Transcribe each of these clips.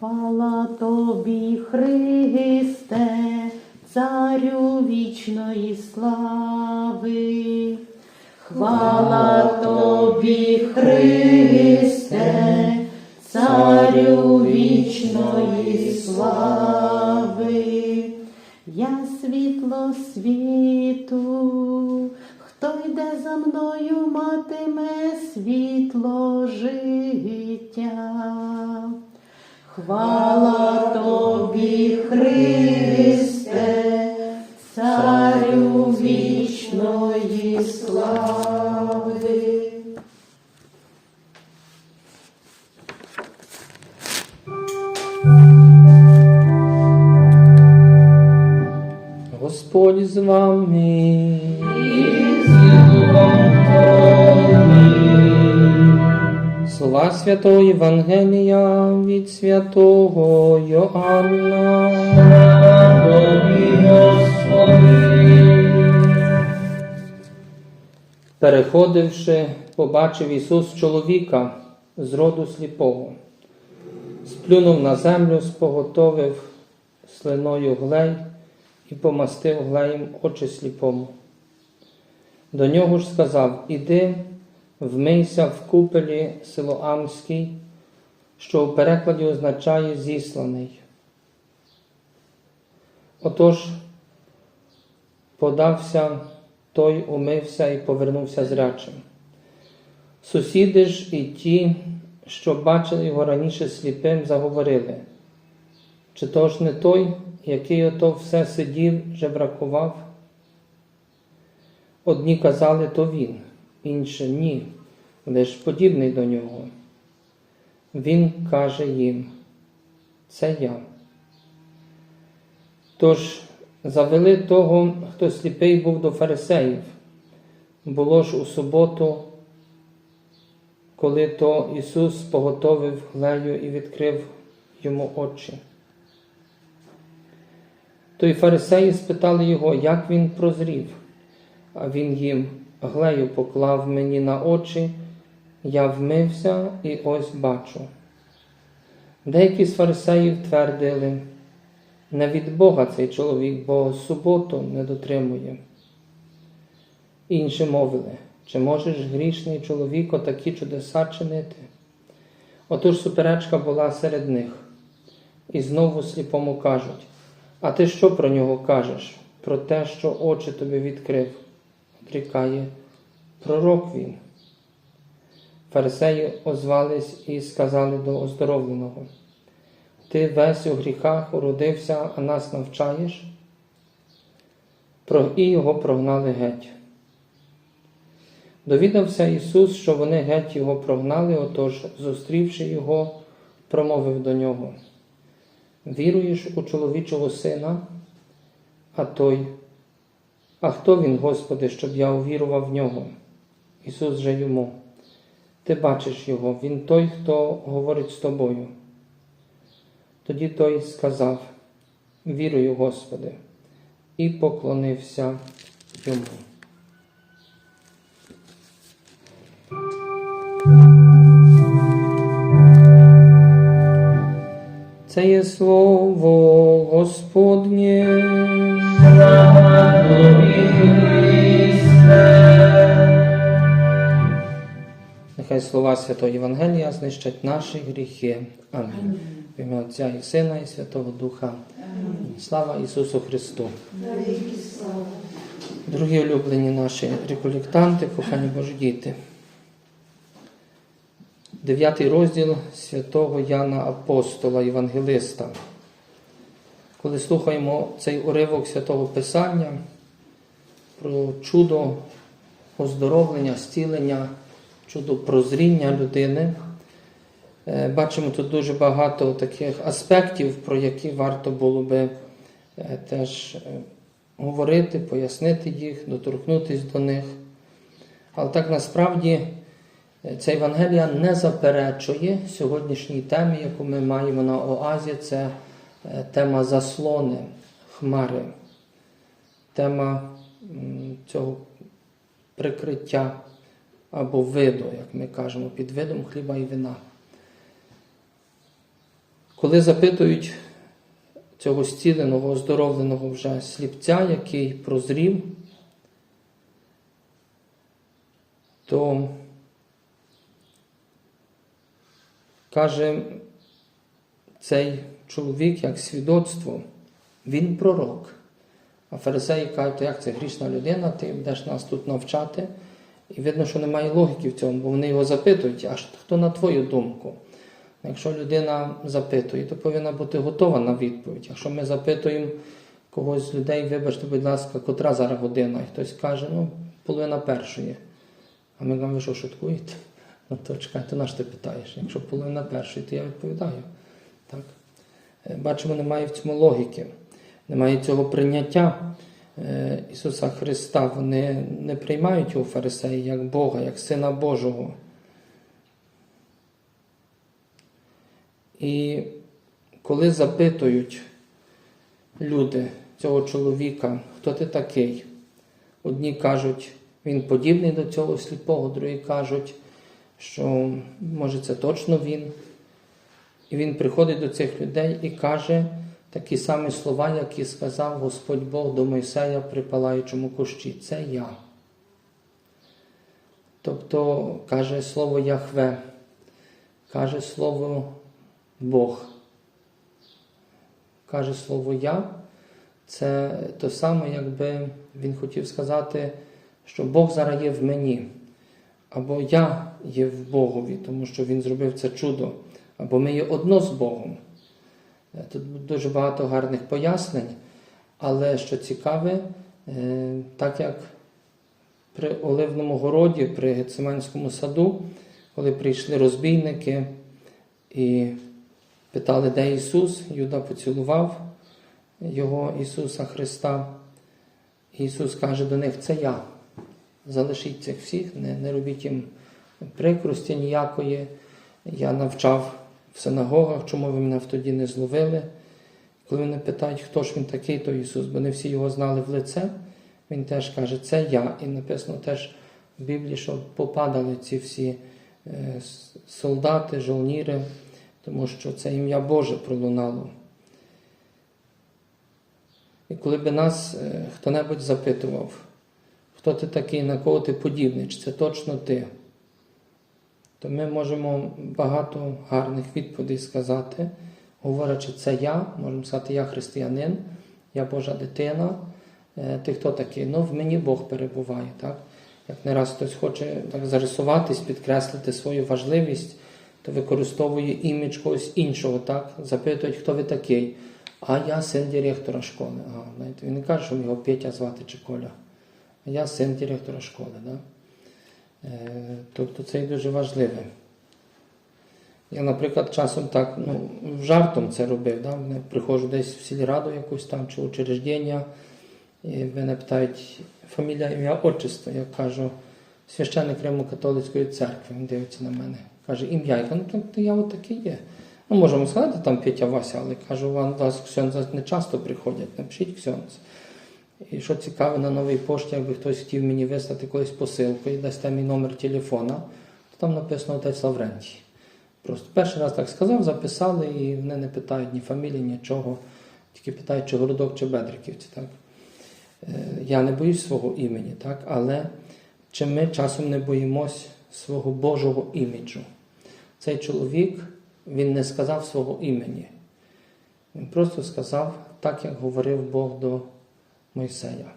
Хвала тобі, Христе, царю вічної слави. Хвала тобі, Христе, царю вічної слави. Я світло світу, хто йде за мною, матиме світло життя. Хвала тобі, Христе, царю вічної слави. Господь з вами. Слова Святого Євангелія святого Йоанна. Переходивши, побачив Ісус чоловіка з роду сліпого. Сплюнув на землю, споготовив слиною глей і помастив глеєм очі сліпому. До нього ж сказав: Іди, вмийся в купелі Силоамській, що у перекладі означає зісланий. Отож подався той, умився і повернувся зрячим. Сусіди ж і ті, що бачили його раніше сліпим, заговорили. Чи то ж не той, який ото все сидів, жебракував? Одні казали, то він, інші ні, лиш подібний до нього. Він каже їм, це я. Тож завели того, хто сліпий був до фарисеїв. Було ж у суботу, коли то Ісус поготовив глею і відкрив йому очі. То й фарисеї спитали його, як він прозрів, а він їм глею поклав мені на очі, я вмився і ось бачу. Деякі з фарисеїв твердили, не від Бога цей чоловік, бо суботу не дотримує. Інші мовили, чи можеш грішний чоловік отакі чудеса чинити? Отож суперечка була серед них, і знову сліпому кажуть, а ти що про нього кажеш? Про те, що очі тобі відкрив, одрікає пророк він. Фарисеї озвались і сказали до оздоровленого. Ти весь у гріхах уродився, а нас навчаєш? І його прогнали геть. Довідався Ісус, що вони геть його прогнали, отож, зустрівши його, промовив до нього. Віруєш у чоловічого сина, а той, а хто він, Господи, щоб я увірував в нього? Ісус же йому. Ти бачиш його, він той, хто говорить з тобою. Тоді той сказав: Вірую, Господи, і поклонився йому. Це є слово Господнє. Нехай слова Святого Євангелія знищать наші гріхи. Амінь. В ім'я Отця і Сина, і Святого Духа. Слава Ісусу Христу. Дорогі улюблені наші реколектанти, кохані Божі діти. Дев'ятий розділ святого Яна Апостола, Євангелиста. Коли слухаємо цей уривок святого Писання про чудо оздоровлення, зцілення, чудо прозріння людини, е, бачимо тут дуже багато таких аспектів, про які варто було би е, теж е, говорити, пояснити їх, доторкнутися до них. Але так насправді ця Євангелія не заперечує сьогоднішній темі, яку ми маємо на Оазі, це тема заслони, хмари, тема цього прикриття або виду, як ми кажемо, під видом хліба і вина. Коли запитують цього зціленого, оздоровленого вже сліпця, який прозрів, то каже цей чоловік як свідоцтво, він пророк. А фарисеї кажуть, як це грішна людина, ти будеш нас тут навчати. І видно, що немає логіки в цьому, бо вони його запитують, а хто на твою думку? Якщо людина запитує, то повинна бути готова на відповідь. Якщо ми запитуємо когось з людей, вибачте, будь ласка, котра зараз година, і хтось каже, ну, половина першої. А ми кажемо, ви що шуткуєте? Ну то чекай, то наш ти питаєш. Якщо половина першої, то я відповідаю. Так? Е, Бачимо, немає в цьому логіки, немає цього прийняття Ісуса Христа. Вони не приймають його фарисеї як Бога, як Сина Божого. І коли запитують люди цього чоловіка, хто ти такий, одні кажуть, він подібний до цього сліпого, другі кажуть, що може це точно він. І він приходить до цих людей і каже такі самі слова, які сказав Господь Бог до Мойсея при палаючому кущі. Це я. Тобто каже слово Яхве, каже слово Бог. Каже слово Я. Це те саме, якби він хотів сказати, що Бог зараз є в мені. Або я є в Богові, тому що Він зробив це чудо, або ми є одно з Богом. Е, Тут дуже багато гарних пояснень, але що цікаве, е, так як при Оливному городі, при Гециманському саду, коли прийшли розбійники і питали, де Ісус, Юда поцілував його Ісуса Христа. Ісус каже до них, це я. Залишіть цих всіх, не, не робіть їм прикрості ніякої. Я навчав в синагогах, чому ви мене тоді не зловили. Коли вони питають, хто ж він такий, то Ісус, бо не всі його знали в лице, Він теж каже, це я. І написано теж в Біблії, що попадали ці всі е, солдати, жовніри, тому що це ім'я Боже пролунало. І коли би нас е, хто-небудь запитував, хто ти такий, на кого ти подібний, чи це точно ти, то ми можемо багато гарних відповідей сказати, говорячи, це я, можемо сказати, я християнин, я Божа дитина. Е, Ти хто такий? Ну, в мені Бог перебуває. Так? Як не раз хтось хоче так зарисуватись, підкреслити свою важливість, то використовує імідж когось іншого, так? запитують, хто ви такий. А я син директора школи. Ага, знаєте, він не каже, що його Петя звати чи Коля. А я син директора школи. Да? Е, тобто це і дуже важливе. Я, наприклад, часом так ну, жартом це робив. Да? Приходжу десь в сільраду якусь там чи учреждення, і мене питають фамілія, ім'я, отчество. Я кажу, священник Римо-католицької церкви. Він дивиться на мене. Каже, ім'я. Я кажу, ну то я от є. Ну, можемо сказати, там Петя Вася, але кажу, вам вас ксьонза не часто приходять, напишіть ксьонз. І що цікаво, на новій пошті, якби хтось хотів мені вислати колись посилку і дасте мій номер телефона, то там написано отець Лаврентій. Просто перший раз так сказав, записали, і вони не питають ні фамілії, нічого. Тільки питають, чи городок, чи Бедриківці. Так? Е, Я не боюсь свого імені, так? але чи ми часом не боїмось свого Божого іміджу? Цей чоловік він не сказав свого імені. Він просто сказав так, як говорив Бог до Мойсея.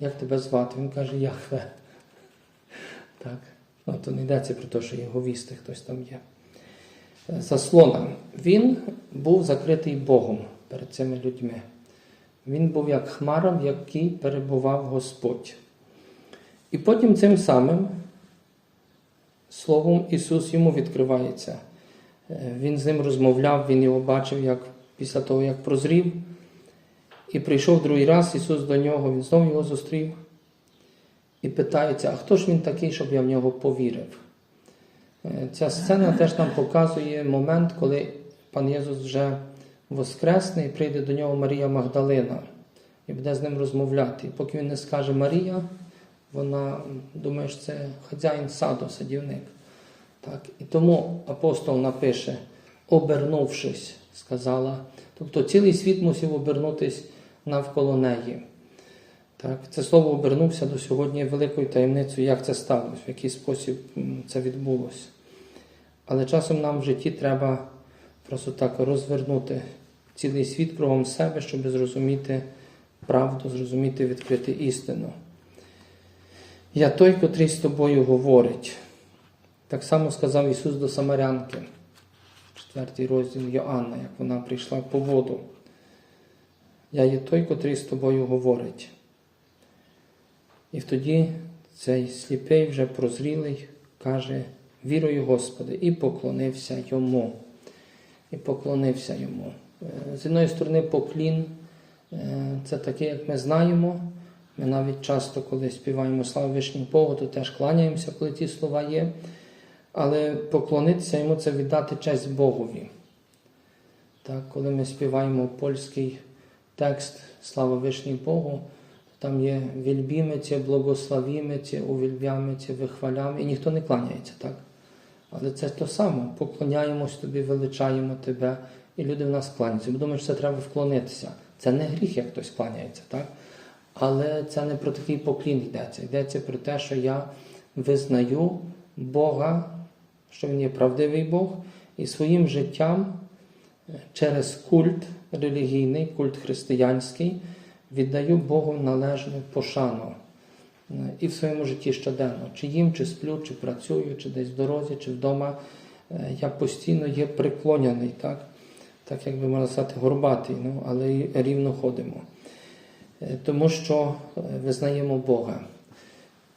Як тебе звати? Він каже Яхве. Так. Ну, то не йдеться про те, що його вісти хтось там є. Заслона. Він був закритий Богом перед цими людьми. Він був як хмара, в якій перебував Господь. І потім цим самим Словом Ісус йому відкривається. Е, Він з ним розмовляв, він його бачив як, після того, як прозрів. І прийшов другий раз Ісус до нього, він знову його зустрів і питається, а хто ж він такий, щоб я в нього повірив? Е, Ця сцена теж нам показує момент, коли пан Єсус вже воскресне і прийде до нього Марія Магдалина і буде з ним розмовляти. І поки він не скаже Марія, вона думає, що це хазяїн саду, садівник. Так. І тому апостол напише, обернувшись, сказала. Тобто цілий світ мусив обернутись навколо неї. Так, це слово обернувся до сьогодні великою таємницею, як це сталося, в який спосіб це відбулося. Але часом нам в житті треба просто так розвернути цілий світ кругом себе, щоб зрозуміти правду, зрозуміти, відкрити істину. Я той, котрий з тобою говорить. Так само сказав Ісус до Самарянки, четвертий розділ Йоанна, як вона прийшла по воду. Я є той, котрий з тобою говорить. І тоді цей сліпий, вже прозрілий, каже: Вірую, Господи, і поклонився йому. І поклонився йому. Е, З одної сторони, поклін е, це таке, як ми знаємо. Ми навіть часто, коли співаємо слава вишнім Богу, то теж кланяємося, коли ті слова є. Але поклонитися йому це віддати честь Богові. Так, коли ми співаємо польський текст Слава вишній Богу, там є вільбімиці, благословімиці, увільбямиці, вихвалям, і ніхто не кланяється, так? Але це то саме. Поклоняємось тобі, величаємо тебе, і люди в нас кланяються. Бо думаєш, це треба вклонитися. Це не гріх, як хтось кланяється, так? Але це не про такий поклін йдеться. Йдеться про те, що я визнаю Бога, що Він є правдивий Бог, і своїм життям через культ релігійний, культ християнський, віддаю Богу належну пошану. Е, І в своєму житті щоденно, чи їм, чи сплю, чи працюю, чи десь в дорозі, чи вдома, е, я постійно є приклоняний, так, так як би можна сказати, горбатий, ну, але рівно ходимо. Е, Тому що визнаємо Бога.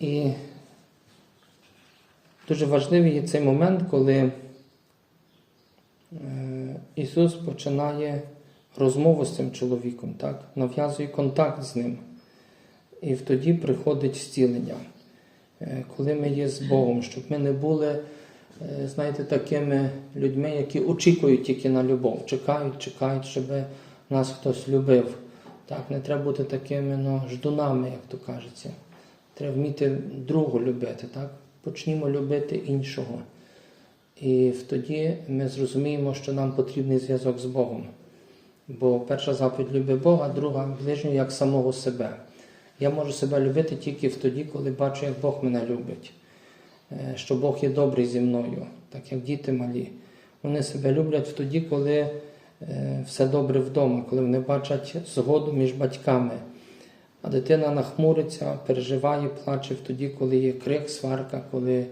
І дуже важливий є цей момент, коли Ісус починає розмову з цим чоловіком, так? нав'язує контакт з ним. І тоді приходить зцілення. Е, Коли ми є з Богом, щоб ми не були, е, знаєте, такими людьми, які очікують тільки на любов, чекають, чекають, щоб нас хтось любив. Так, не треба бути такими ну, ждунами, як то кажеться. Треба вміти другу любити. Так? Почнімо любити іншого. І тоді ми зрозуміємо, що нам потрібний зв'язок з Богом. Бо перша заповідь люби Бога, друга ближнього як самого себе. Я можу себе любити тільки тоді, коли бачу, як Бог мене любить, Е, що Бог є добрий зі мною, так як діти малі. Вони себе люблять тоді, коли е, все добре вдома, коли вони бачать згоду між батьками. А дитина нахмуриться, переживає, плаче тоді, коли є крик, сварка, коли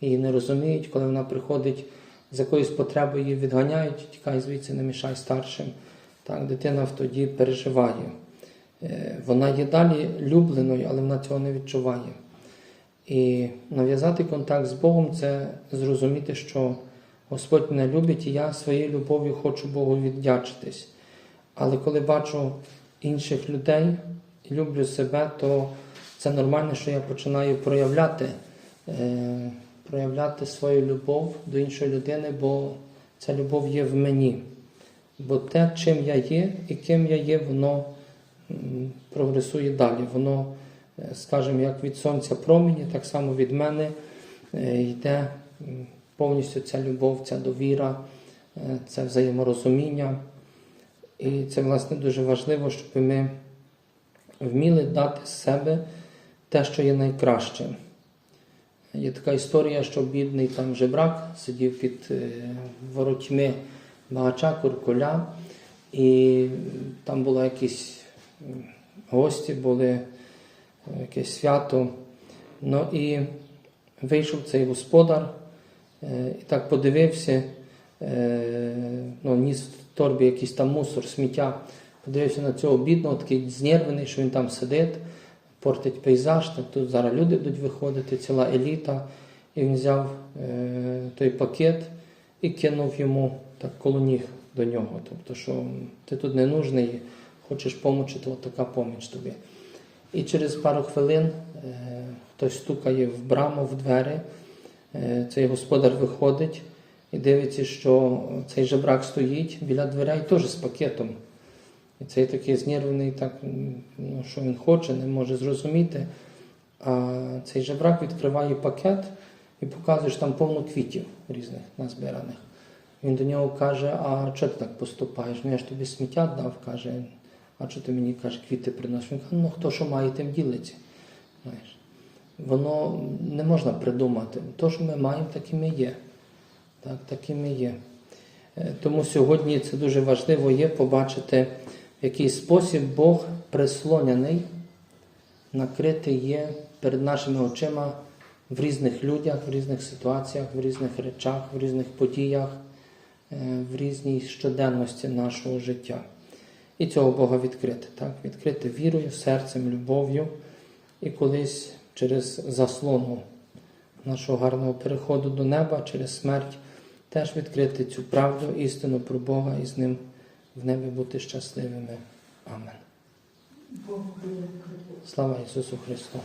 її не розуміють, коли вона приходить з якоюсь потребою, її відганяють, тікай звідси, не мішай старшим. Так, дитина тоді переживає. Е, Вона є далі любленою, але вона цього не відчуває. І нав'язати контакт з Богом це зрозуміти, що Господь мене любить, і я своєю любов'ю хочу Богу віддячитись. Але коли бачу інших людей і люблю себе, то це нормально, що я починаю проявляти, е, проявляти свою любов до іншої людини, бо ця любов є в мені. Бо те, чим я є і ким я є, воно прогресує далі. Воно, е, скажімо, як від сонця промені, так само від мене е, йде повністю ця любов, ця довіра, е, це взаєморозуміння. І це, власне, дуже важливо, щоб ми вміли дати з себе те, що є найкраще. Є така історія, що бідний там жебрак сидів під е, воротьми багача Куркуля, і там було якісь гості, були е, якесь свято. Ну і вийшов цей господар е, і так подивився, ну, ніс в торбі якийсь там мусор, сміття. Подивився на цього бідного, такий знервений, що він там сидить, портить пейзаж. Тут зараз люди будуть виходити, ціла еліта. І він взяв е, той пакет і кинув йому так коло ніг до нього. Тобто, що ти тут не нужний, хочеш помочі, то така поміч тобі. І через пару хвилин е, хтось стукає в браму, в двері. Е, цей господар виходить і дивиться, що цей жебрак стоїть біля дверей теж з пакетом. І цей такий знервений, так, ну, що він хоче, не може зрозуміти. А цей жебрак відкриває пакет і показує, що там повно квітів різних назбираних. Він до нього каже, а чого ти так поступаєш? Ну я ж тобі сміття дав, каже, а чого ти мені каже, квіти приносиш? Він каже, ну хто що має, тим ділиться. Знаєш. Воно не можна придумати. То, що ми маємо, таким і є. Так, таким і є. Е, Тому сьогодні це дуже важливо є побачити, в який спосіб Бог прислоняний, накритий є перед нашими очима в різних людях, в різних ситуаціях, в різних речах, в різних подіях, е, в різній щоденності нашого життя. І цього Бога відкрити, так? відкрити вірою, серцем, любов'ю, і колись через заслону нашого гарного переходу до неба, через смерть, теж відкрити цю правду, істину про Бога і з ним в небі бути щасливими. Амен. Слава Ісусу Христу!